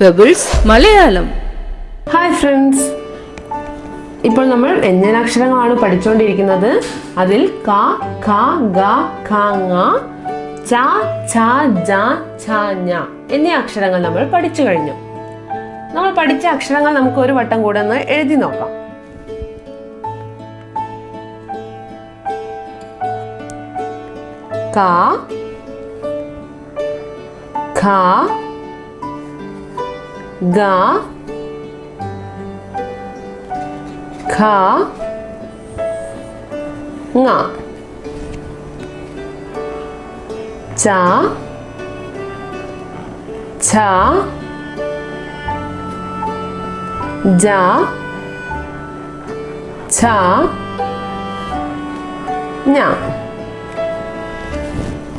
Pebbles Malayalam. Hi friends ഇപ്പോൾ നമ്മൾ വ്യഞ്ജനാക്ഷരങ്ങളാണ് പഠിച്ചുകൊണ്ടിരിക്കുന്നത് അതിൽ ക ഖ ഗ ഖ ങ ച ഛ ജ ഛ ഞ എന്നീ അക്ഷരങ്ങൾ നമ്മൾ പഠിച്ചു കഴിഞ്ഞു. നമ്മൾ പഠിച്ച അക്ഷരങ്ങൾ നമുക്ക് ഒരു വട്ടം കൂടെ ഒന്ന് എഴുതി നോക്കാം. ക ഗ ഖ ങ. ച ഛ ജ ഛ ഞ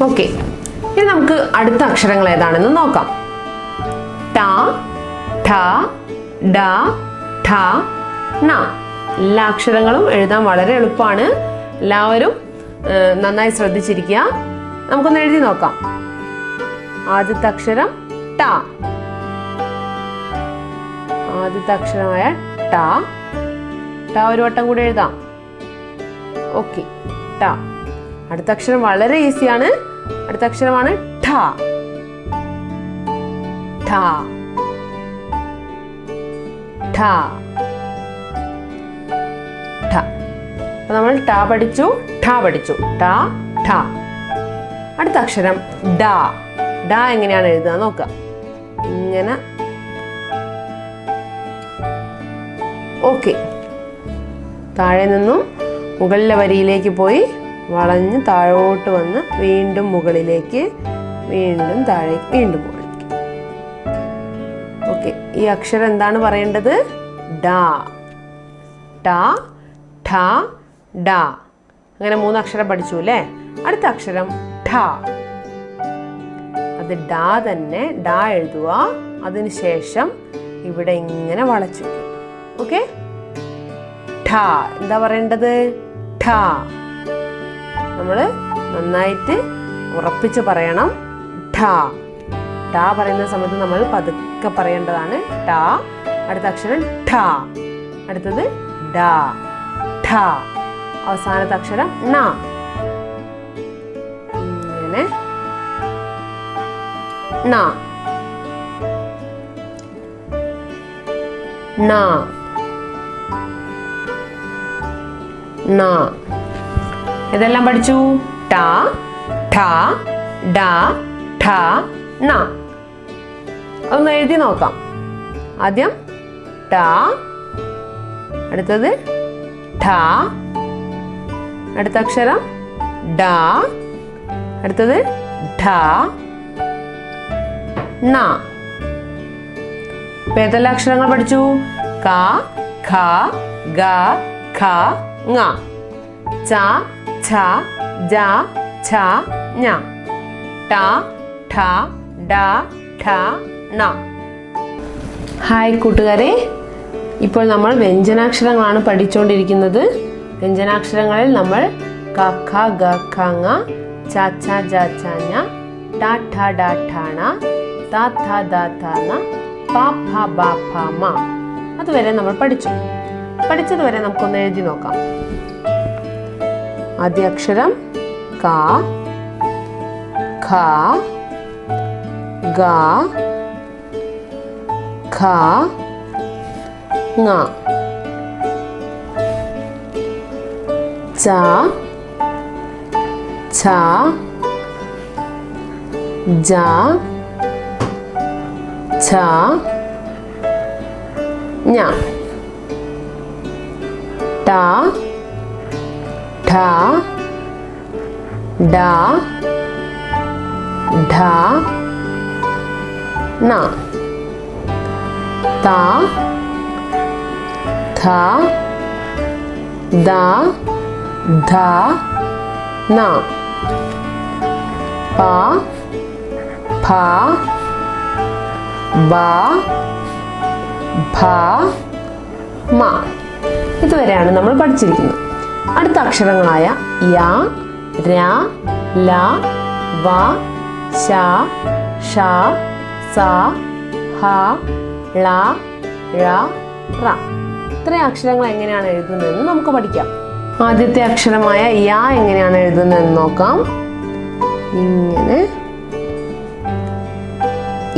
ഓക്കെ. ഇനി നമുക്ക് അടുത്ത അക്ഷരങ്ങൾ ഏതാണെന്ന് നോക്കാം. ട ഠ ഡ എല്ലാ അക്ഷരങ്ങളും എഴുതാൻ വളരെ എളുപ്പമാണ്. എല്ലാവരും നന്നായി ശ്രദ്ധിച്ചിരിക്കുക. നമുക്കൊന്ന് എഴുതി നോക്കാം. ആദ്യത്തെ അക്ഷരം ട ആദ്യത്തെ അക്ഷരമായ ട ട ഒരു വട്ടം കൂടി എഴുതാം. ഓക്കെ ട അടുത്ത അക്ഷരം വളരെ ഈസിയാണ്. അടുത്ത അക്ഷരമാണ് ഠ. ഠ. ഠ. നമ്മൾ ട പഠിച്ചു ഠ പഠിച്ചു. ട ഠ. അടുത്ത അക്ഷരം ഡ. ഡ എങ്ങനെയാണ് എഴുതുക നോക്കുക. ഇങ്ങനെ. ഓക്കെ. താഴെ നിന്നും മുകളിലെ വരിയിലേക്ക് പോയി വളഞ്ഞ് താഴോട്ട് വന്ന് വീണ്ടും മുകളിലേക്ക് വീണ്ടും താഴേക്ക് വീണ്ടും ഓക്കെ ഈ അക്ഷരം എന്താണ് പറയേണ്ടത്? ഡാ. ടാ ഠ ഡ. അങ്ങനെ മൂന്ന് അക്ഷരം പഠിച്ചു അല്ലേ? അടുത്ത അക്ഷരം ഠ. അത് ഡാ തന്നെ ഡാ എഴുതുക. അതിനുശേഷം ഇവിടെ ഇങ്ങനെ വളച്ചു. ഓക്കെ? ഠ. എന്താ പറയേണ്ടത്? ഠ. നമ്മൾ നന്നായിട്ട് ഉറപ്പിച്ച് പറയണം. ഠ. ഠ പറയുന്ന സമയത്ത് നമ്മൾ പതുക്കെ പറയേണ്ടതാണ് ട അടുത്ത അക്ഷരം ഠ. അടുത്തത് ഡ. ഠ. അവസാനത്തെ അക്ഷരം ന ഇങ്ങനെ. ന ന ന ഇതെല്ലാം പഠിച്ചു. ട ഠ. ഡ. ഠ. ണ. ഒന്ന് എഴുതി നോക്കാം. ആദ്യം ട അടുത്തത് ഠ അടുത്ത അക്ഷരം ഡ അടുത്തത് ഠ ന ഇപ്പൊ ഏതെല്ലാം അക്ഷരങ്ങൾ പഠിച്ചു? ക ഖ ഗ ഖ ങ. ച ഛ ജ ഛ ഞ. ട ഠ ഡ ഠ. ഹായ് കൂട്ടുകാരെ. ഇപ്പോൾ നമ്മൾ വ്യഞ്ജനാക്ഷരങ്ങളാണ് പഠിച്ചുകൊണ്ടിരിക്കുന്നത് വ്യഞ്ജനാക്ഷരങ്ങളിൽ നമ്മൾ ക ഖ ഗ ഖ ങ ച ച ജ ഛ ഞ ട ഠ ഡ ഠ ണ ത ഥ ദ ഥ ന പ ഫ ബ ഫ മ. അതുവരെ നമ്മൾ പഠിച്ചു. പഠിച്ചതുവരെ നമുക്കൊന്ന് എഴുതി നോക്കാം. ആദ്യ അക്ഷരം ക ഖ ഗ ഖ ങ ച ഛ ജ ഛ ഞ ട ഠ ഡ ഢ ണ ത ധ ദ ധ ന. പ ഫ ബ ഭ മ. ഇതുവരെയാണ് നമ്മൾ പഠിച്ചിരിക്കുന്നത്. അടുത്ത അക്ഷരങ്ങളായ യ ര ല വ ശ ഷ സ ഹ ള റ. ഇത്രയും അക്ഷരങ്ങൾ എങ്ങനെയാണ് എഴുതുന്നതെന്ന് നമുക്ക് പഠിക്കാം. ആദ്യത്തെ അക്ഷരമായ യാ എങ്ങനെയാണ് എഴുതുന്നതെന്ന് നോക്കാം. ഇങ്ങനെ.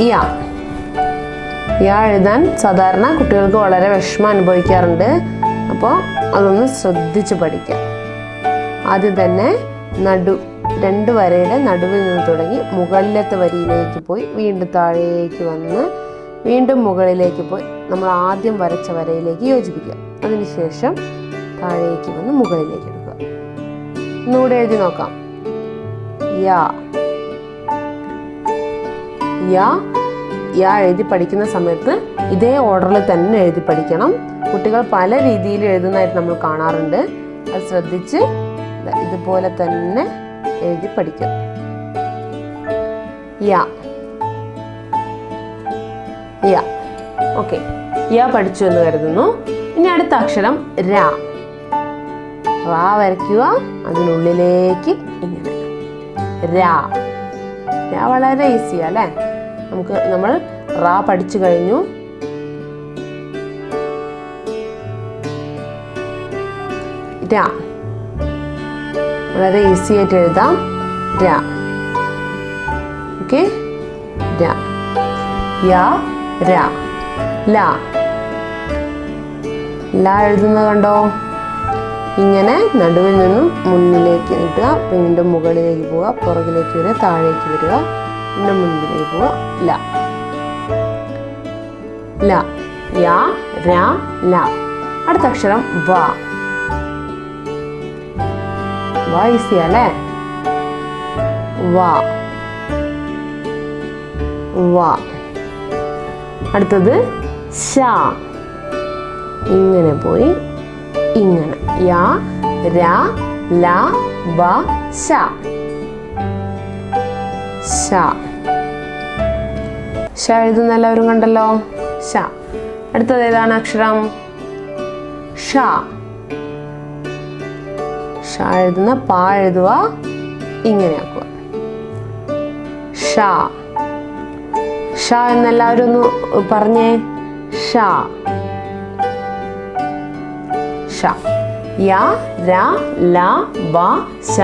യാ. യാ എഴുതാൻ സാധാരണ കുട്ടികൾക്ക് വളരെ വിഷമം അനുഭവിക്കാറുണ്ട്. അപ്പോൾ അതൊന്ന് ശ്രദ്ധിച്ച് പഠിക്കാം. ആദ്യം തന്നെ നടു രണ്ട് വരയുടെ നടുവിൽ നിന്ന് തുടങ്ങി മുകളിലത്തെ വരിയിലേക്ക് പോയി വീണ്ടും താഴേക്ക് വന്ന് വീണ്ടും മുകളിലേക്ക് പോയി. നമ്മൾ ആദ്യം വരച്ച വരയിലേക്ക് യോജിപ്പിക്കുക. അതിനുശേഷം താഴേക്ക് വന്ന് മുകളിലേക്ക് എടുക്കുക. ഒന്നുകൂടെ എഴുതി നോക്കാം. യാ. യാ. യാ എഴുതി പഠിക്കുന്ന സമയത്ത് ഇതേ ഓർഡറിൽ തന്നെ എഴുതി പഠിക്കണം. കുട്ടികൾ പല രീതിയിൽ എഴുതുന്നതായിട്ട് നമ്മൾ കാണാറുണ്ട്. അത് ശ്രദ്ധിച്ച് ഇതുപോലെ തന്നെ എഴുതി പഠിക്കാം. യാ. യാ. ഓക്കെ. യ പഠിച്ചു എന്ന് കരുതുന്നു. ഇനി അടുത്ത അക്ഷരം രാ. റാ വരയ്ക്കുക. അതിനുള്ളിലേക്ക് ഇങ്ങനെ. രാ. രാ വളരെ ഈസിയാ അല്ലേ? നമുക്ക് നമ്മൾ റാ പഠിച്ചു കഴിഞ്ഞു. രാ. വളരെ ഈസി ആയിട്ട് എഴുതാം. രാ. ഓക്കെ? യാ രാ. ല. ല എഴുതുന്നത് കണ്ടോ? ഇങ്ങനെ നടുവിൽ നിന്നും മുന്നിലേക്ക് നീട്ടുക വീണ്ടും മുകളിലേക്ക് പോവുക പുറകിലേക്ക് വരിക താഴേക്ക് വരിക വീണ്ടും മുൻപിലേക്ക് പോവുക. ല. ല. യാ ര ല. അടുത്ത അക്ഷരം വ. വ ഈസി അല്ലേ വ. വ. അടുത്തത് ശ. ഇങ്ങനെ പോയി. ഇങ്ങനെ. യാ ര ല വ ശ. ശ. ശ എഴുതുന്ന എല്ലാവരും കണ്ടല്ലോ? ശ. അടുത്തത് ഏതാണ് അക്ഷരം? ഷ ഷ എഴുതുന്ന പാ എഴുതുക ഇങ്ങനെയാക്കുക ഷ ഷ എന്നെല്ലാവരും ഒന്ന് പറഞ്ഞേ. ഷ. ഷ. യ ര ല വ ശ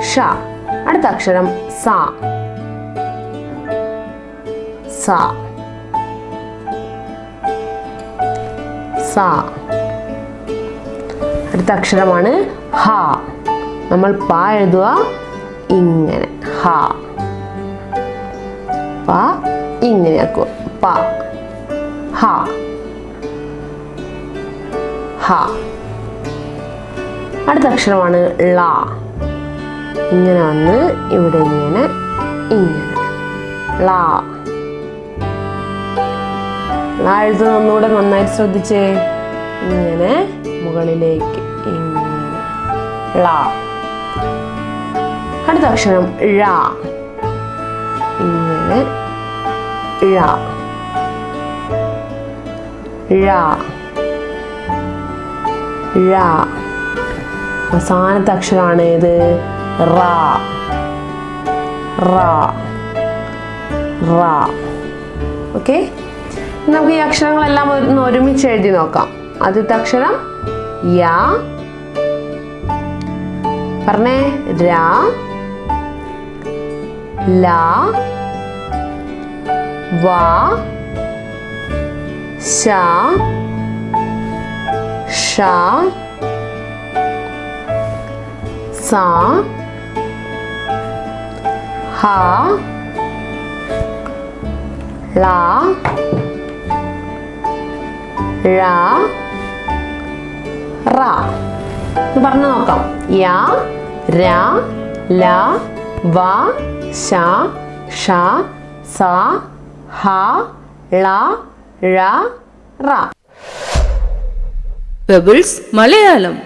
ഷ. അടുത്ത അക്ഷരം സ. സ. സ. അടുത്ത അക്ഷരമാണ് ഹ. നമ്മൾ പ എഴുതുക ഇങ്ങനെ. ഹ. പ ഇങ്ങനെ ആക്കുക പ ഹ ഹ. അടുത്ത അക്ഷരമാണ് ള. ഇങ്ങനെ വന്ന് ഇവിടെ ഇങ്ങനെ ഇങ്ങനെ. ള. ള എഴുതുന്ന ഒന്നുകൂടെ നന്നായിട്ട് ശ്രദ്ധിച്ചേ. ഇങ്ങനെ മുകളിലേക്ക് ഇങ്ങനെ. ള. അടുത്ത അക്ഷരം ഴ. ഇങ്ങനെ ഴ ഴ ഴ അവസാനത്തെ അക്ഷരമാണ് ഇത് റ. റ. റ ഓക്കെ നമുക്ക് ഈ അക്ഷരങ്ങളെല്ലാം ഒന്ന് ഒരുമിച്ച് എഴുതി നോക്കാം. ആദ്യത്തെ അക്ഷരം യാ. പറഞ്ഞേ രാ. ല. വ ശ ഷ സ ഹ ള ഴ റ. ഇത് പറഞ്ഞു നോക്കാം. യ ര ല വ ശ ഷ സ ഹ ള ഴ റ. പെബിൾസ് മലയാളം.